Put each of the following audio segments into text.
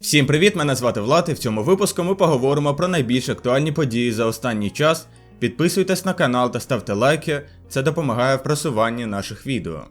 Всім привіт! Мене звати Влад і в цьому випуску ми поговоримо про найбільш актуальні події за останній час. Підписуйтесь на канал та ставте лайки, це допомагає в просуванні наших відео.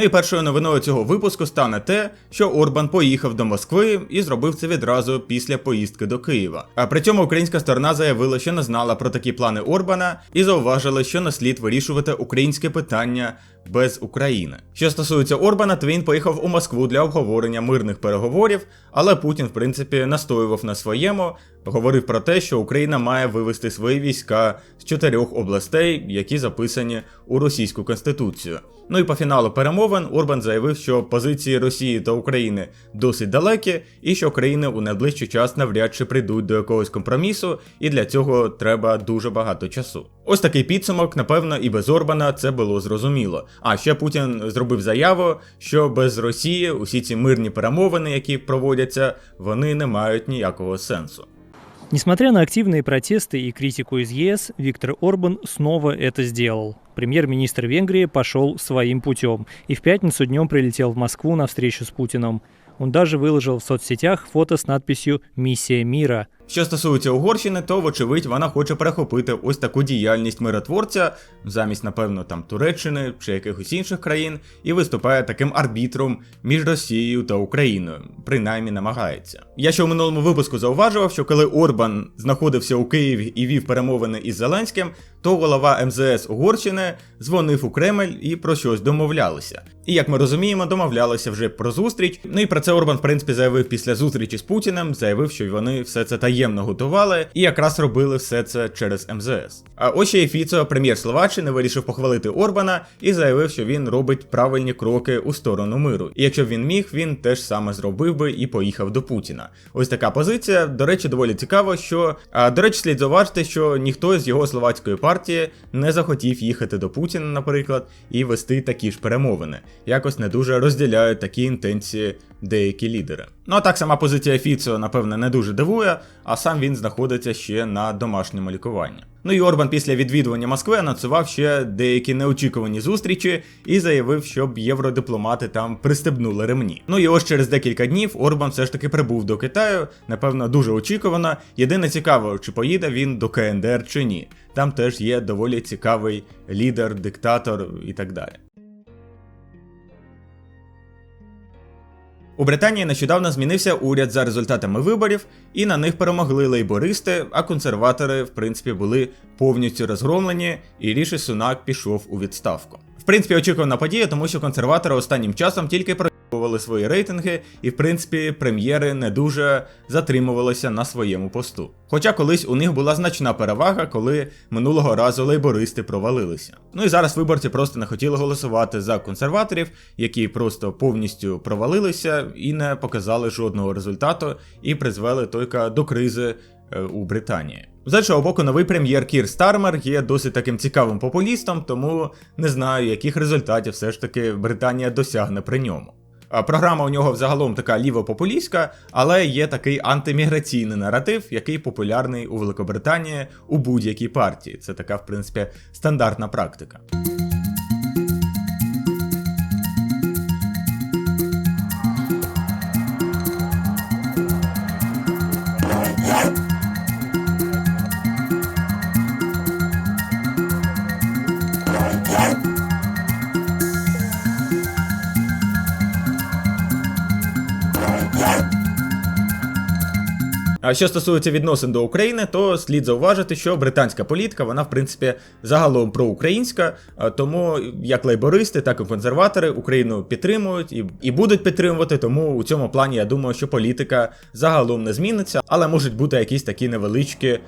Ну і першою новиною цього випуску стане те, що Орбан поїхав до Москви і зробив це відразу після поїздки до Києва. А при цьому українська сторона заявила, що не знала про такі плани Орбана і зауважила, що не слід вирішувати українське питання без України. Що стосується Орбана, то він поїхав у Москву для обговорення мирних переговорів, але Путін, в принципі, настоював на своєму, говорив про те, що Україна має вивести свої війська з чотирьох областей, які записані у російську конституцію. Ну і по фіналу перемовин Орбан заявив, що позиції Росії та України досить далекі, і що країни у найближчий час навряд чи прийдуть до якогось компромісу, і для цього треба дуже багато часу. Ось такий підсумок, напевно, і без Орбана це було зрозуміло. А ще Путін зробив заяву, що без Росії усі ці мирні перемовини, які проводяться, вони не мають ніякого сенсу. Несмотря на активные протесты и критику из ЕС, Виктор Орбан снова это сделал. Премьер-министр Венгрии пошел своим путем и в пятницу днем прилетел в Москву на встречу с Путиным. Он даже выложил в соцсетях фото с надписью «Миссия мира». Що стосується Угорщини, то вочевидь вона хоче перехопити ось таку діяльність миротворця замість, напевно, там Туреччини чи якихось інших країн, і виступає таким арбітром між Росією та Україною, принаймні намагається. Я ще у минулому випуску зауважував, що коли Орбан знаходився у Києві і вів перемовини із Зеленським, то голова МЗС Угорщини дзвонив у Кремль і про щось домовлялися. І як ми розуміємо, домовлялися вже про зустріч. Ну і про це Орбан, в принципі, заявив після зустрічі з Путіним, заявив, що вони все це таємно готували і якраз робили все це через МЗС. А ось ще і Фіцо, прем'єр Словаччини, вирішив похвалити Орбана і заявив, що він робить правильні кроки у сторону миру. І якщо б він міг, він теж саме зробив би і поїхав до Путіна. Ось така позиція. До речі, доволі цікаво, що а, до речі, слід зауважити, що ніхто з його словацької партії не захотів їхати до Путіна, наприклад, і вести такі ж перемовини. Якось не дуже розділяють такі інтенції деякі лідери. Ну а так сама позиція Фіцо, напевне, не дуже дивує, а сам він знаходиться ще на домашньому лікуванні. Ну і Орбан після відвідування Москви анонсував ще деякі неочікувані зустрічі і заявив, щоб євродипломати там пристебнули ремні. Ну і ось через декілька днів Орбан все ж таки прибув до Китаю, напевно, дуже очікувано. Єдине цікаво, чи поїде він до КНДР чи ні. Там теж є доволі цікавий лідер, диктатор і так далі. У Британії нещодавно змінився уряд за результатами виборів, і на них перемогли лейбористи, а консерватори, в принципі, були повністю розгромлені, і Ріші Сунак пішов у відставку. В принципі, очікувана подія, тому що консерватори останнім часом тільки проявували свої рейтинги, і в принципі прем'єри не дуже затримувалися на своєму посту. Хоча колись у них була значна перевага, коли минулого разу лейбористи провалилися. Ну і зараз виборці просто не хотіли голосувати за консерваторів, які просто повністю провалилися і не показали жодного результату, і призвели тільки до кризи е, у Британії. З іншого боку, новий прем'єр Кір Стармер є досить таким цікавим популістом, тому не знаю, яких результатів все ж таки Британія досягне при ньому. Програма у нього взагалом така лівопопулістська, але є такий антиміграційний наратив, який популярний у Великобританії у будь-якій партії. Це така, в принципі, стандартна практика. А що стосується відносин до України, то слід зауважити, що британська політика, вона в принципі загалом проукраїнська, тому як лейбористи, так і консерватори Україну підтримують і і будуть підтримувати. Тому у цьому плані я думаю, що політика загалом не зміниться, але можуть бути якісь такі невеличкі,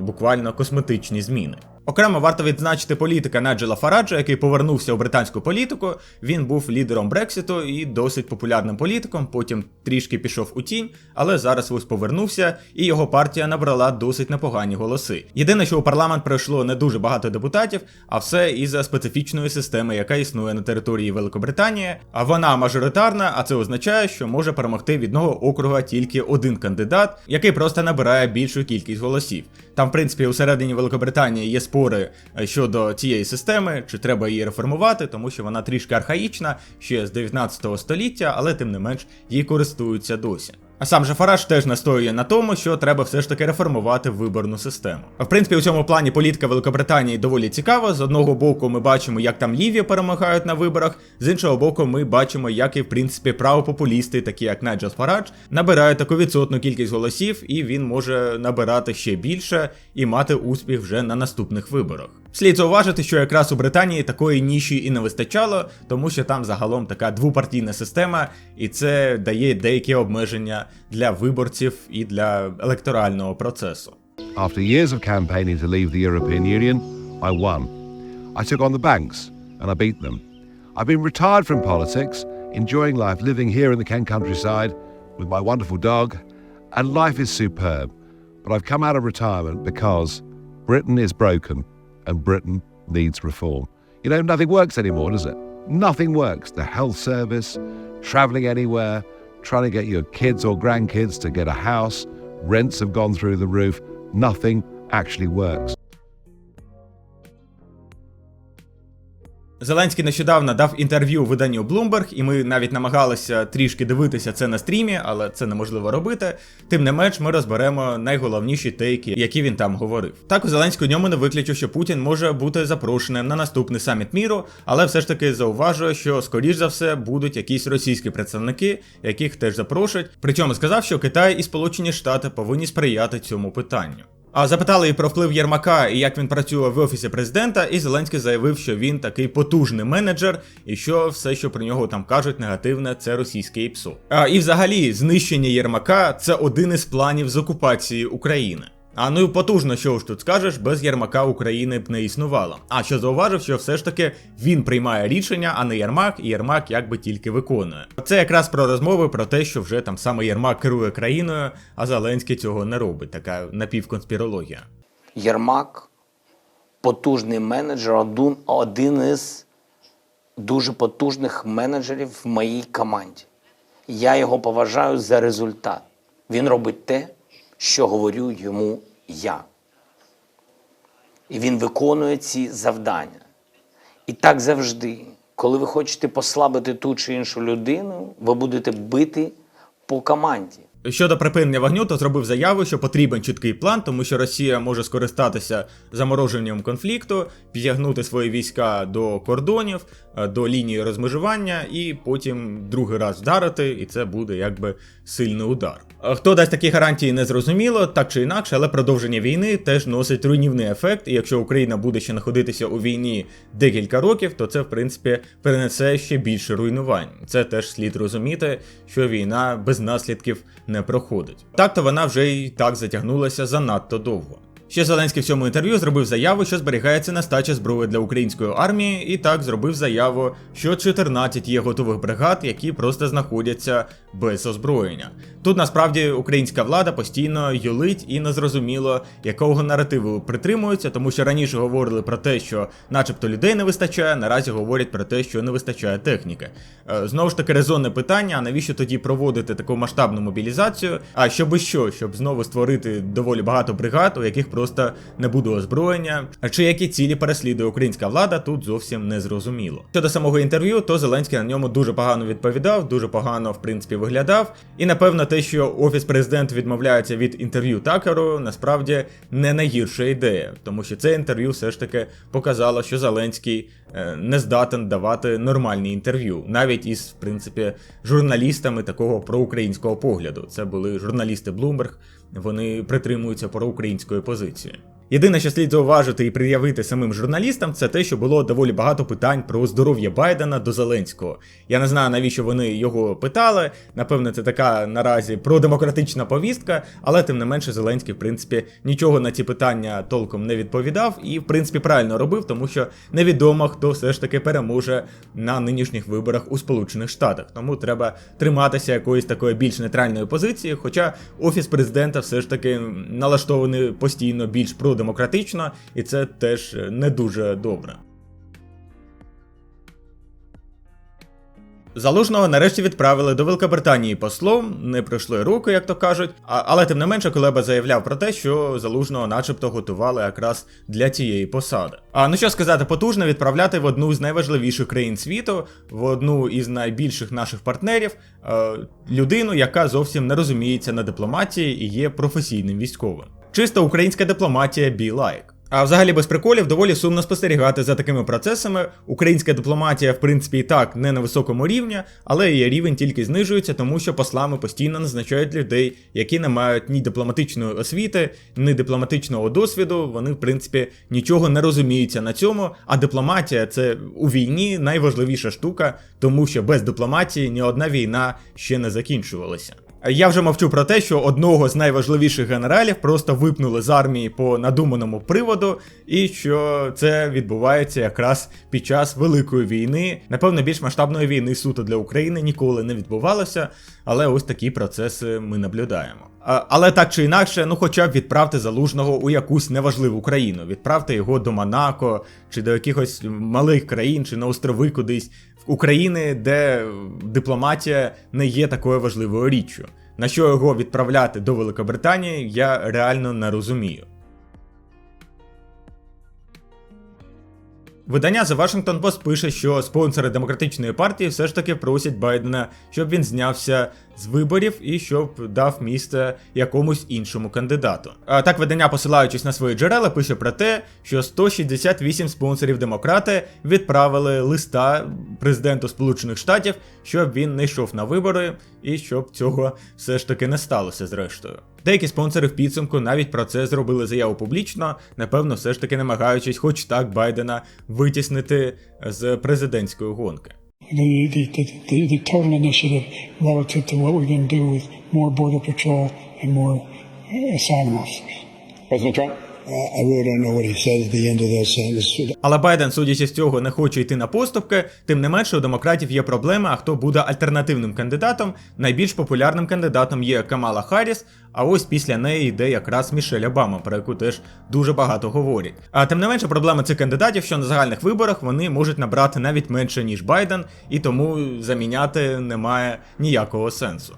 буквально косметичні зміни. Окремо варто відзначити політика Наджела Фараджа, який повернувся у британську політику. Він був лідером Брекситу і досить популярним політиком. Потім трішки пішов у тінь, але зараз ось повернувся, і його партія набрала досить непогані голоси. Єдине, що у парламент пройшло не дуже багато депутатів, а все із-за специфічної системи, яка існує на території Великобританії. А вона мажоритарна, а це означає, що може перемогти від одного округа тільки один кандидат, який просто набирає більшу кількість голосів. Там, в принципі, усередині Великобританії є спосіб спори е, щодо цієї системи, чи треба її реформувати, тому що вона трішки архаїчна ще з 19 століття, але тим не менш її користуються досі. А сам же Фараж теж настоює на тому, що треба все ж таки реформувати виборну систему. В принципі, у цьому плані політика Великобританії доволі цікава. З одного боку, ми бачимо, як там ліві перемагають на виборах, з іншого боку, ми бачимо, як і в принципі правопопулісти, такі як Найджел Фарадж, набирають таку відсотну кількість голосів, і він може набирати ще більше і мати успіх вже на наступних виборах. Слід зауважити, що якраз у Британії такої ніші і не вистачало, тому що там загалом така двопартійна система, і це дає деякі обмеження для виборців і для електорального процесу. After years of campaigning to leave the European Union, I won. I took on the banks and I beat them. I've been retired from politics, enjoying life living here in the Kent countryside with my wonderful dog, and life is superb. But I've come out of retirement because Britain is broken and Britain needs reform. You know, nothing works anymore, does it? Nothing works. The health service, traveling anywhere, trying to get your kids or grandkids to get a house, rents have gone through the roof. Nothing actually works. Зеленський нещодавно дав інтерв'ю виданню Bloomberg, і ми навіть намагалися трішки дивитися це на стрімі, але це неможливо робити. Тим не менш, ми розберемо найголовніші тейки, які він там говорив. Так у Зеленського ньому не виключу, що Путін може бути запрошеним на наступний саміт міру, але все ж таки зауважує, що скоріш за все будуть якісь російські представники, яких теж запрошують. Причому сказав, що Китай і Сполучені Штати повинні сприяти цьому питанню. А запитали про вплив Єрмака і як він працює в офісі президента, і Зеленський заявив, що він такий потужний менеджер, і що все, що про нього там кажуть, негативне, це російське ІПСО. А і взагалі, знищення Єрмака це один із планів з окупації України. А ну потужно, що ж тут скажеш, без Єрмака України б не існувало. А що зауважив, що все ж таки він приймає рішення, а не Єрмак, і Єрмак якби тільки виконує. Це якраз про розмови про те, що вже там саме Єрмак керує країною, а Зеленський цього не робить. Така напівконспірологія. Єрмак потужний менеджер, один, один із дуже потужних менеджерів в моїй команді. Я його поважаю за результат. Він робить те, що говорю йому я. І він виконує ці завдання. І так завжди, коли ви хочете послабити ту чи іншу людину, ви будете бити по команді. Щодо припинення вогню, то зробив заяву, що потрібен чіткий план, тому що Росія може скористатися замороженням конфлікту, підтягнути свої війська до кордонів, е, до лінії розмежування, і потім другий раз вдарити, і це буде якби сильний удар. Е, Хто дасть такі гарантії, не зрозуміло, так чи інакше, але продовження війни теж носить руйнівний ефект. І якщо Україна буде ще знаходитися у війні декілька років, то це в принципі перенесе ще більше руйнувань. Це теж слід розуміти, що війна без наслідків не проходить. Так то вона вже і так затягнулася занадто довго. Ще Зеленський в цьому інтерв'ю зробив заяву, що зберігається нестача зброї для української армії, і так зробив заяву, що 14 є готових бригад, які просто знаходяться без озброєння. Тут насправді українська влада постійно юлить і незрозуміло, якого наративу притримуються, тому що раніше говорили про те, що, начебто, людей не вистачає, наразі говорять про те, що не вистачає техніки. Е, Знову ж таки, резонне питання: а навіщо тоді проводити таку масштабну мобілізацію? А щоби що, щоб знову створити доволі багато бригад, у яких просто не буде озброєння. Чи які цілі переслідує українська влада, тут зовсім не зрозуміло. Щодо самого інтерв'ю, то Зеленський на ньому дуже погано відповідав, дуже погано, в принципі, виглядав. І напевно, те, що офіс президента відмовляється від інтерв'ю Такеру, насправді не найгірша ідея, тому що це інтерв'ю все ж таки показало, що Зеленський е, не здатен давати нормальні інтерв'ю, навіть із, в принципі, журналістами такого проукраїнського погляду. Це були журналісти Bloomberg, вони притримуються проукраїнської позиції. Єдине, що слід зауважити і пред'явити самим журналістам, це те, що було доволі багато питань про здоров'я Байдена до Зеленського. Я не знаю, навіщо вони його питали. Напевне, це така наразі продемократична повістка, але тим не менше Зеленський, в принципі, нічого на ці питання толком не відповідав і, в принципі, правильно робив, тому що невідомо, хто все ж таки переможе на нинішніх виборах у Сполучених Штатах. Тому треба триматися якоїсь такої більш нейтральної позиції. Хоча офіс президента все ж таки налаштований постійно більш продемократично, і це теж не дуже добре. Залужного нарешті відправили до Великобританії послом, не пройшли руки, як то кажуть. А, але тим не менше, Кулеба заявляв про те, що залужного, начебто, готували якраз для цієї посади. А ну що сказати, потужно відправляти в одну з найважливіших країн світу, в одну із найбільших наших партнерів, е, людину, яка зовсім не розуміється на дипломатії і є професійним військовим. Чисто українська дипломатія be like. А взагалі без приколів доволі сумно спостерігати за такими процесами. Українська дипломатія, в принципі, і так не на високому рівні, але її рівень тільки знижується, тому що послами постійно назначають людей, які не мають ні дипломатичної освіти, ні дипломатичного досвіду. Вони, в принципі, нічого не розуміються на цьому. А дипломатія це у війні найважливіша штука, тому що без дипломатії ні одна війна ще не закінчувалася. Я вже мовчу про те, що одного з найважливіших генералів просто випнули з армії по надуманому приводу, і що це відбувається якраз під час великої війни. Напевно, більш масштабної війни суто для України ніколи не відбувалося, але ось такі процеси ми наблюдаємо. Але так чи інакше, ну хоча б відправте залужного у якусь неважливу країну, відправте його до Монако чи до якихось малих країн, чи на острови кудись. України, де дипломатія не є такою важливою річчю. На що його відправляти до Великобританії, я реально не розумію. Видання The Washington Post пише, що спонсори демократичної партії все ж таки просять Байдена, щоб він знявся з виборів і щоб дав місце якомусь іншому кандидату. А так видання, посилаючись на свої джерела, пише про те, що 168 спонсорів демократи відправили листа президенту Сполучених Штатів, щоб він не йшов на вибори і щоб цього все ж таки не сталося зрештою. Деякі спонсори в підсумку навіть про це зробили заяву публічно, напевно, все ж таки намагаючись, хоч так Байдена витіснити з президентської гонки. The, the, the, the, total initiative relative to what we're going to do with more border patrol and more uh, asylum officers. President Trump? Але Байден, судячи з цього, не хоче йти на поступки. Тим не менше, у демократів є проблема, а хто буде альтернативним кандидатом. Найбільш популярним кандидатом є Камала Харріс, а ось після неї йде якраз Мішель Обама, про яку теж дуже багато говорять. А тим не менше, проблема цих кандидатів, що на загальних виборах вони можуть набрати навіть менше ніж Байден, і тому заміняти немає ніякого сенсу.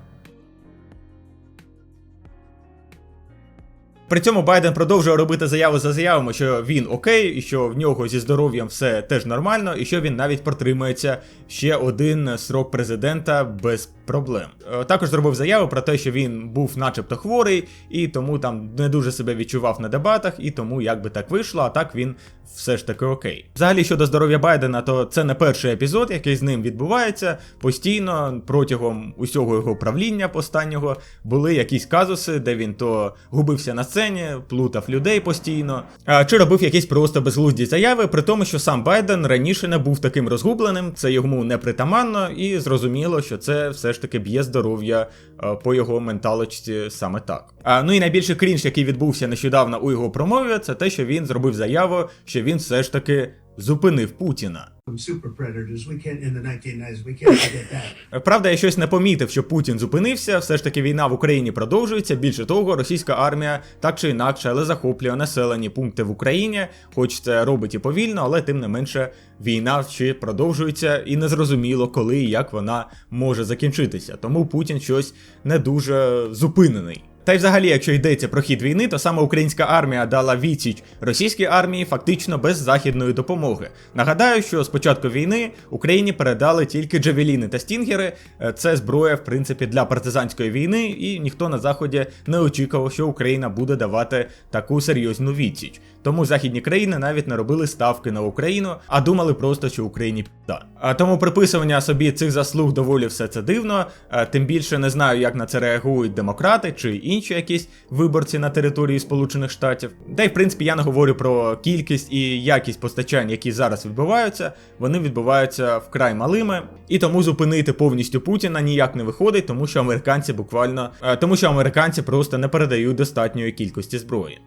При цьому Байден продовжує робити заяву за заявами, що він окей, і що в нього зі здоров'ям все теж нормально, і що він навіть протримається ще один срок президента без проблем. Е, Також зробив заяву про те, що він був начебто хворий, і тому там не дуже себе відчував на дебатах, і тому як би так вийшло, а так він все ж таки окей. Взагалі щодо здоров'я Байдена, то це не перший епізод, який з ним відбувається. Постійно протягом усього його правління останнього були якісь казуси, де він то губився на сцені, плутав людей постійно, чи робив якісь просто безглузді заяви, при тому, що сам Байден раніше не був таким розгубленим, це йому не притаманно, і зрозуміло, що це все ж таки б'є здоров'я а, по його менталочці саме так. А, ну і найбільший крінж, який відбувся нещодавно у його промові, це те, що він зробив заяву, що він все ж таки зупинив Путіна. super predators. We can't in the 1990s. We can't forget that. Правда, я щось не помітив, що Путін зупинився. Все ж таки війна в Україні продовжується. Більше того, російська армія так чи інакше, але захоплює населені пункти в Україні, хоч це робить і повільно, але тим не менше війна ще продовжується і незрозуміло, коли і як вона може закінчитися. Тому Путін щось не дуже зупинений. Та й взагалі, якщо йдеться про хід війни, то саме українська армія дала відсіч російській армії фактично без західної допомоги. Нагадаю, що з початку війни Україні передали тільки джавеліни та стінгери. Е, Це зброя, в принципі, для партизанської війни, і ніхто на заході не очікував, що Україна буде давати таку серйозну відсіч. Тому західні країни навіть не робили ставки на Україну, а думали просто, що Україні пізда. А тому приписування собі цих заслуг доволі все це дивно. Е, Тим більше не знаю, як на це реагують демократи чи інші якісь виборці на території Сполучених Штатів. Та й в принципі я не говорю про кількість і якість постачань, які зараз відбуваються. Вони відбуваються вкрай малими, і тому зупинити повністю Путіна ніяк не виходить, тому що американці буквально е, тому, що американці просто не передають достатньої кількості зброї.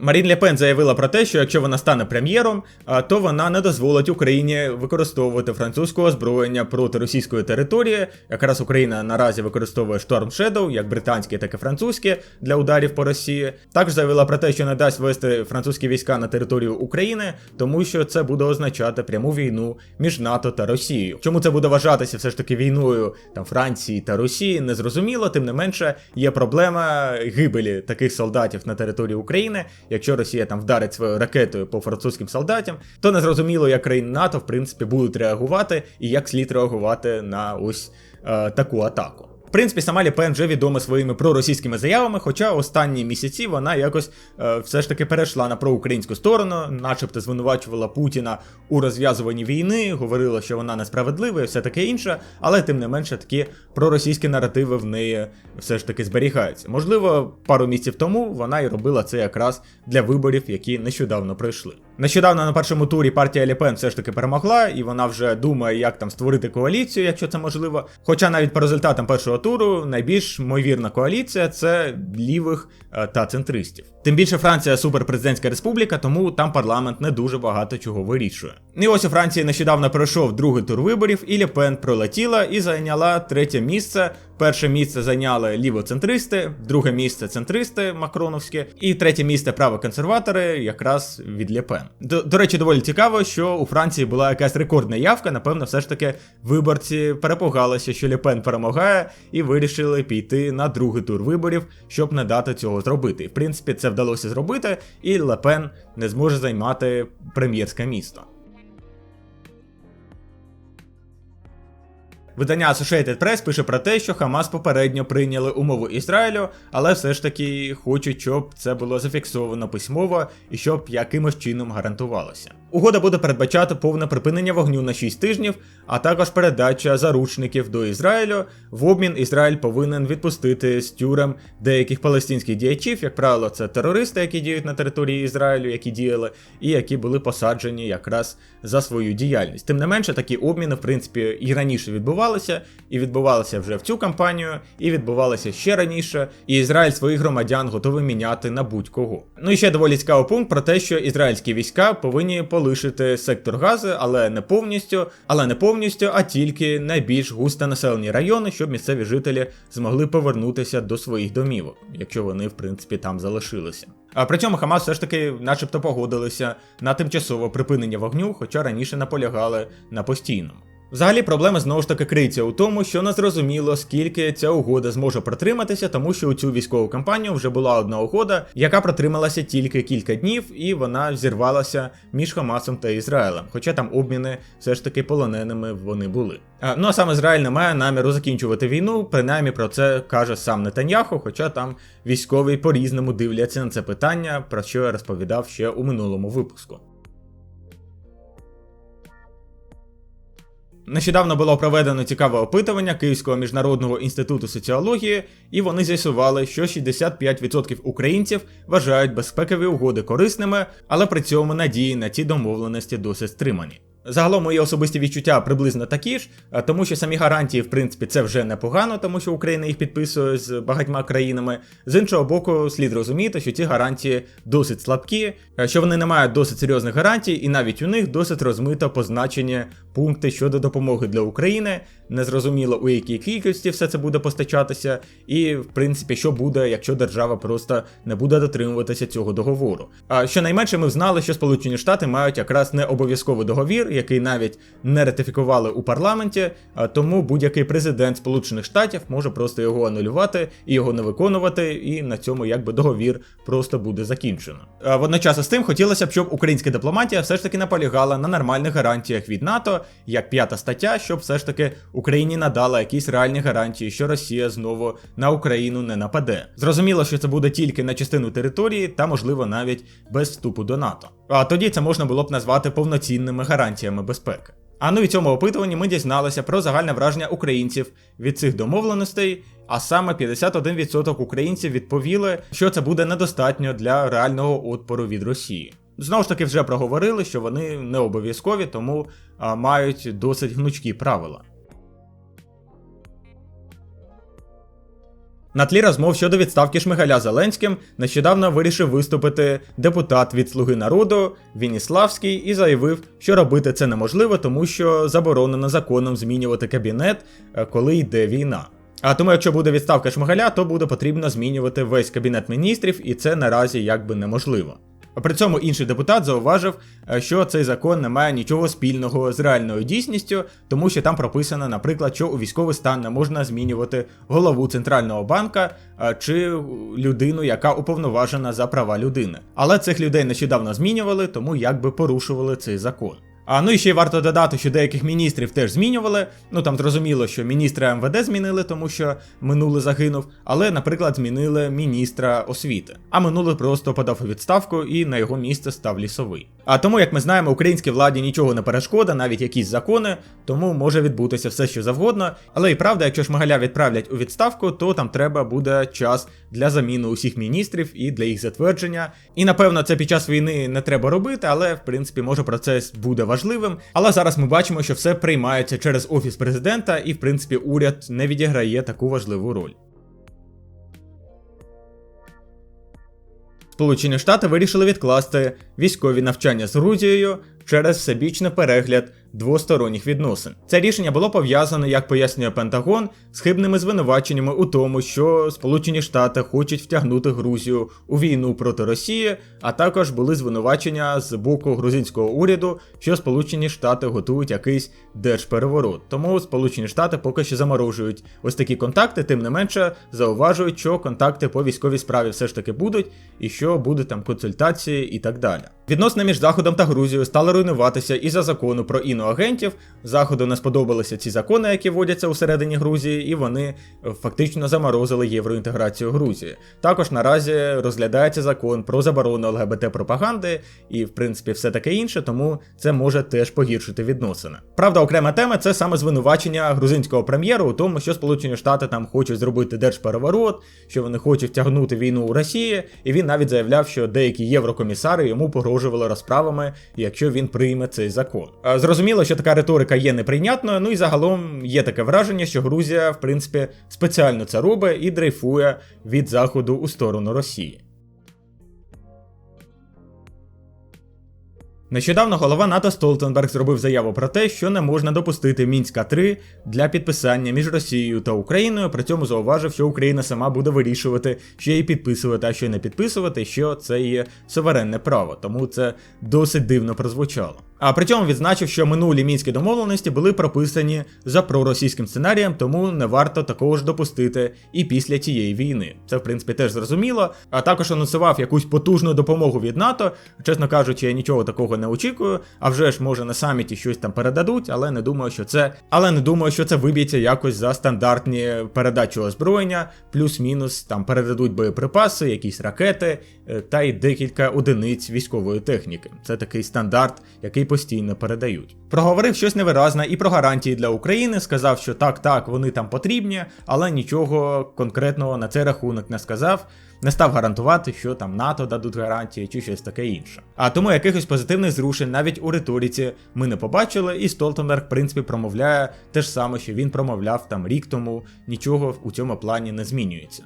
Марін Ле Пен заявила про те, що якщо вона стане прем'єром, то вона не дозволить Україні використовувати французьке озброєння проти російської території. Якраз Україна наразі використовує Storm Shadow, як британське, так і французьке, для ударів по Росії. Також заявила про те, що не дасть вести французькі війська на територію України, тому що це буде означати пряму війну між НАТО та Росією. Чому це буде вважатися все ж таки війною там Франції та Росії, не зрозуміло. Тим не менше, є проблема гибелі таких солдатів на території України. Якщо Росія там вдарить своєю ракетою по французьким солдатам, то не зрозуміло, як країни НАТО в принципі будуть реагувати і як слід реагувати на ось е, таку атаку. Принципі, сама Лі Пен вже відома своїми проросійськими заявами, хоча останні місяці вона якось е, все ж таки перейшла на проукраїнську сторону, начебто звинувачувала Путіна у розв'язуванні війни, говорила, що вона несправедлива і все таке інше, але тим не менше такі проросійські наративи в неї все ж таки зберігаються. Можливо, пару місяців тому вона і робила це якраз для виборів, які нещодавно пройшли. Нещодавно на першому турі партія Лі Пен все ж таки перемогла, і вона вже думає, як там створити коаліцію, якщо це можливо. Хоча навіть по результатам першого туру найбільш ймовірна коаліція це лівих е, та центристів. Тим більше Франція суперпрезидентська республіка, тому там парламент не дуже багато чого вирішує. І ось у Франції нещодавно пройшов другий тур виборів, і Лі Пен пролетіла і зайняла третє місце. Перше місце зайняли лівоцентристи, друге місце центристи макроновські, і третє місце правоконсерватори, якраз від Лі Пен. До, до речі, доволі цікаво, що у Франції була якась рекордна явка. Напевно, все ж таки виборці перепугалися, що Лі Пен перемагає, і вирішили піти на другий тур виборів, щоб не дати цього зробити. В принципі, це вдалося зробити, і Ле Пен не зможе займати прем'єрське місто. Видання Associated Press пише про те, що Хамас попередньо прийняли умову Ізраїлю, але все ж таки хочуть, щоб це було зафіксовано письмово і щоб якимось чином гарантувалося. Угода буде передбачати повне припинення вогню на 6 тижнів, а також передача заручників до Ізраїлю. В обмін Ізраїль повинен відпустити з тюрем деяких палестинських діячів, як правило, це терористи, які діють на території Ізраїлю, які діяли, і які були посаджені якраз за свою діяльність. Тим не менше, такі обміни, в принципі, і раніше відбувалися, і відбувалися вже в цю кампанію, і відбувалися ще раніше. І Ізраїль своїх громадян готовий міняти на будь-кого. Ну і ще доволі цікавий пункт про те, що ізраїльські війська повинні полишити сектор Гази, але не повністю, але не повністю, а тільки найбільш густонаселені райони, щоб місцеві жителі змогли повернутися до своїх домівок, якщо вони в принципі там залишилися. А при цьому Хамас все ж таки, начебто, погодилися на тимчасове припинення вогню, хоча раніше наполягали на постійному. Взагалі проблема знову ж таки криється у тому, що не зрозуміло, скільки ця угода зможе протриматися, тому що у цю військову кампанію вже була одна угода, яка протрималася тільки кілька днів, і вона зірвалася між Хамасом та Ізраїлем. Хоча там обміни все ж таки полоненими вони були. А, ну а сам Ізраїль не має наміру закінчувати війну, принаймні про це каже сам Нетаньяху, хоча там військові по-різному дивляться на це питання, про що я розповідав ще у минулому випуску. Нещодавно було проведено цікаве опитування Київського міжнародного інституту соціології, і вони з'ясували, що 65% українців вважають безпекові угоди корисними, але при цьому надії на ці домовленості досить стримані. Загалом мої особисті відчуття приблизно такі ж, тому що самі гарантії, в принципі, це вже непогано, тому що Україна їх підписує з багатьма країнами. З іншого боку, слід розуміти, що ці гарантії досить слабкі, що вони не мають досить серйозних гарантій, і навіть у них досить розмито позначені пункти щодо допомоги для України. Незрозуміло, у якій кількості все це буде постачатися, і в принципі, що буде, якщо держава просто не буде дотримуватися цього договору. А щонайменше ми знали, що Сполучені Штати мають якраз не обов'язковий договір, який навіть не ратифікували у парламенті, тому будь-який президент Сполучених Штатів може просто його анулювати і його не виконувати, і на цьому якби договір просто буде закінчено. Водночас з тим хотілося б, щоб українська дипломатія все ж таки наполягала на нормальних гарантіях від НАТО, як п'ята стаття, щоб все ж таки Україні надала якісь реальні гарантії, що Росія знову на Україну не нападе. Зрозуміло, що це буде тільки на частину території, та можливо навіть без вступу до НАТО. А тоді це можна було б назвати повноцінними гарантіями безпеки. А ну і цьому опитуванні ми дізналися про загальне враження українців від цих домовленостей, а саме 51% українців відповіли, що це буде недостатньо для реального отпору від Росії. Знову ж таки, вже проговорили, що вони не обов'язкові, тому а, мають досить гнучкі правила. На тлі розмов щодо відставки Шмигаля Зеленським нещодавно вирішив виступити депутат від Слуги народу Вініславський і заявив, що робити це неможливо, тому що заборонено законом змінювати кабінет, е, коли йде війна. А тому, якщо буде відставка Шмигаля, то буде потрібно змінювати весь кабінет міністрів, і це наразі якби неможливо. При цьому інший депутат зауважив, е, що цей закон не має нічого спільного з реальною дійсністю, тому що там прописано, наприклад, що у військовий стан не можна змінювати голову центрального банка е, чи людину, яка уповноважена за права людини. Але цих людей нещодавно змінювали, тому якби порушували цей закон. А ну і ще варто додати, що деяких міністрів теж змінювали. Ну там зрозуміло, що міністра МВД змінили, тому що минулий загинув. Але, наприклад, змінили міністра освіти. А минулий просто подав у відставку і на його місце став лісовий. А тому, як ми знаємо, українській владі нічого не перешкода, навіть якісь закони, тому може відбутися все, що завгодно. Але і правда, якщо Шмигаля відправлять у відставку, то там треба буде час для заміни усіх міністрів і для їх затвердження. І напевно це під час війни не треба робити, але в принципі може процес буде важливим. Але зараз ми бачимо, що все приймається через офіс президента, і в принципі уряд не відіграє таку важливу роль. Сполучені Штати вирішили відкласти військові навчання з Грузією через всебічний перегляд двосторонніх відносин. Це рішення було пов'язане, як пояснює Пентагон, з хибними звинуваченнями у тому, що Сполучені Штати хочуть втягнути Грузію у війну проти Росії, а також були звинувачення з боку грузинського уряду, що Сполучені Штати готують якийсь держпереворот. Тому Сполучені Штати поки що заморожують ось такі контакти, тим не менше зауважують, що контакти по військовій справі все ж таки будуть, і що будуть там консультації і так далі. Відносини між Заходом та Грузією стали руйнуватися із-за закону про іноагентів. Заходу не сподобалися ці закони, які вводяться усередині Грузії, і вони е, фактично заморозили євроінтеграцію Грузії. Також наразі розглядається закон про заборону ЛГБТ пропаганди і, в принципі, все таке інше, тому це може теж погіршити відносини. Правда, окрема тема це саме звинувачення грузинського прем'єру у тому, що Сполучені Штати там хочуть зробити держпереворот, що вони хочуть втягнути війну у Росії, і він навіть заявляв, що деякі єврокомісари йому погрожували розправами, якщо він прийме цей закон. Зрозуміло, що така риторика є неприйнятною. Ну і загалом є таке враження, що Грузія, в принципі, спеціально це робить і дрейфує від заходу у сторону Росії. Нещодавно голова НАТО Столтенберг зробив заяву про те, що не можна допустити Мінська 3 для підписання між Росією та Україною. При цьому зауважив, що Україна сама буде вирішувати, що її підписувати, а що не підписувати, що це є суверенне право. Тому це досить дивно прозвучало. А при цьому відзначив, що минулі мінські домовленості були прописані за проросійським сценарієм, тому не варто такого ж допустити і після тієї війни. Це в принципі теж зрозуміло. А також анонсував якусь потужну допомогу від НАТО. Чесно кажучи, я нічого такого не очікую. А вже ж може на саміті щось там передадуть, але не думаю, що це. Але не думаю, що це виб'ється якось за стандартні передачі озброєння, плюс-мінус там передадуть боєприпаси, якісь ракети е, та й декілька одиниць військової техніки. Це такий стандарт, який постійно передають. Проговорив щось невиразне і про гарантії для України. Сказав, що так, так, вони там потрібні, але нічого конкретного на цей рахунок не сказав. Не став гарантувати, що там НАТО дадуть гарантії чи щось таке інше. А тому якихось позитивних зрушень навіть у риториці ми не побачили, і Столтенберг, в принципі, промовляє те ж саме, що він промовляв там рік тому. Нічого у цьому плані не змінюється.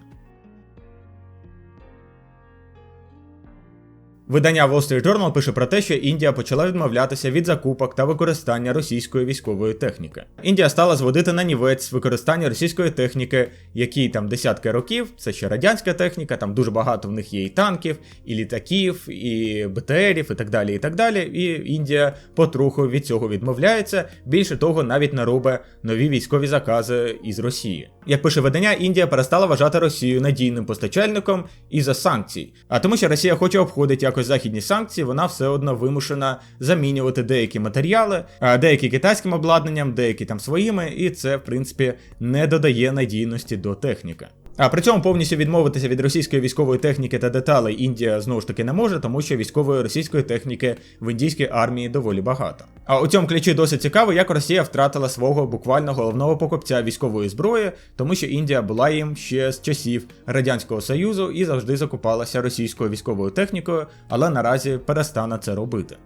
Видання Wall Street Journal пише про те, що Індія почала відмовлятися від закупок та використання російської військової техніки. Індія стала зводити на нівець використання російської техніки, якій там десятки років, це ще радянська техніка, там дуже багато в них є і танків, і літаків, і БТРів, і так далі. І так далі. І Індія потроху від цього відмовляється. Більше того, навіть не робить нові військові закази із Росії. Як пише видання, Індія перестала вважати Росію надійним постачальником із-за санкцій. А тому, що Росія хоче обходити якось західні санкції, вона все одно вимушена замінювати деякі матеріали, деякі китайським обладнанням, деякі там своїми, і це, в принципі, не додає надійності до техніки. А при цьому повністю відмовитися від російської військової техніки та деталей Індія знову ж таки не може, тому що військової російської техніки в індійській армії доволі багато. А у цьому ключі досить цікаво, як Росія втратила свого буквально головного покупця військової зброї, тому що Індія була їм ще з часів Радянського Союзу і завжди закупалася російською військовою технікою, але наразі перестане це робити.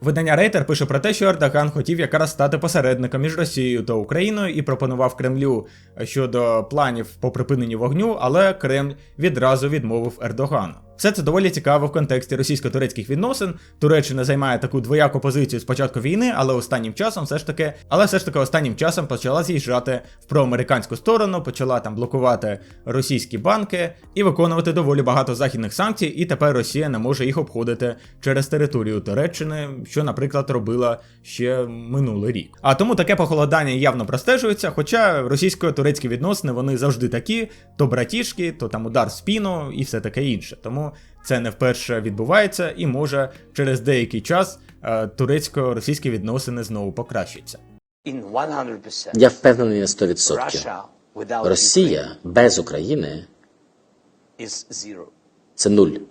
Видання Рейтер пише про те, що Ердоган хотів якраз стати посередником між Росією та Україною і пропонував Кремлю щодо планів по припиненню вогню, але Кремль відразу відмовив Ердогану. Все це доволі цікаво в контексті російсько-турецьких відносин. Туреччина займає таку двояку позицію з початку війни, але останнім часом все ж таки, але все ж таки останнім часом почала з'їжджати в проамериканську сторону, почала там блокувати російські банки і виконувати доволі багато західних санкцій. І тепер Росія не може їх обходити через територію Туреччини, що, наприклад, робила ще минулий рік. А тому таке похолодання явно простежується. Хоча російсько-турецькі відносини вони завжди такі: то братішки, то там удар в спіну і все таке інше. Тому це не вперше відбувається, і може через деякий час е, турецько-російські відносини знову покращаться. Я впевнений на 100%. Росія без України це нуль.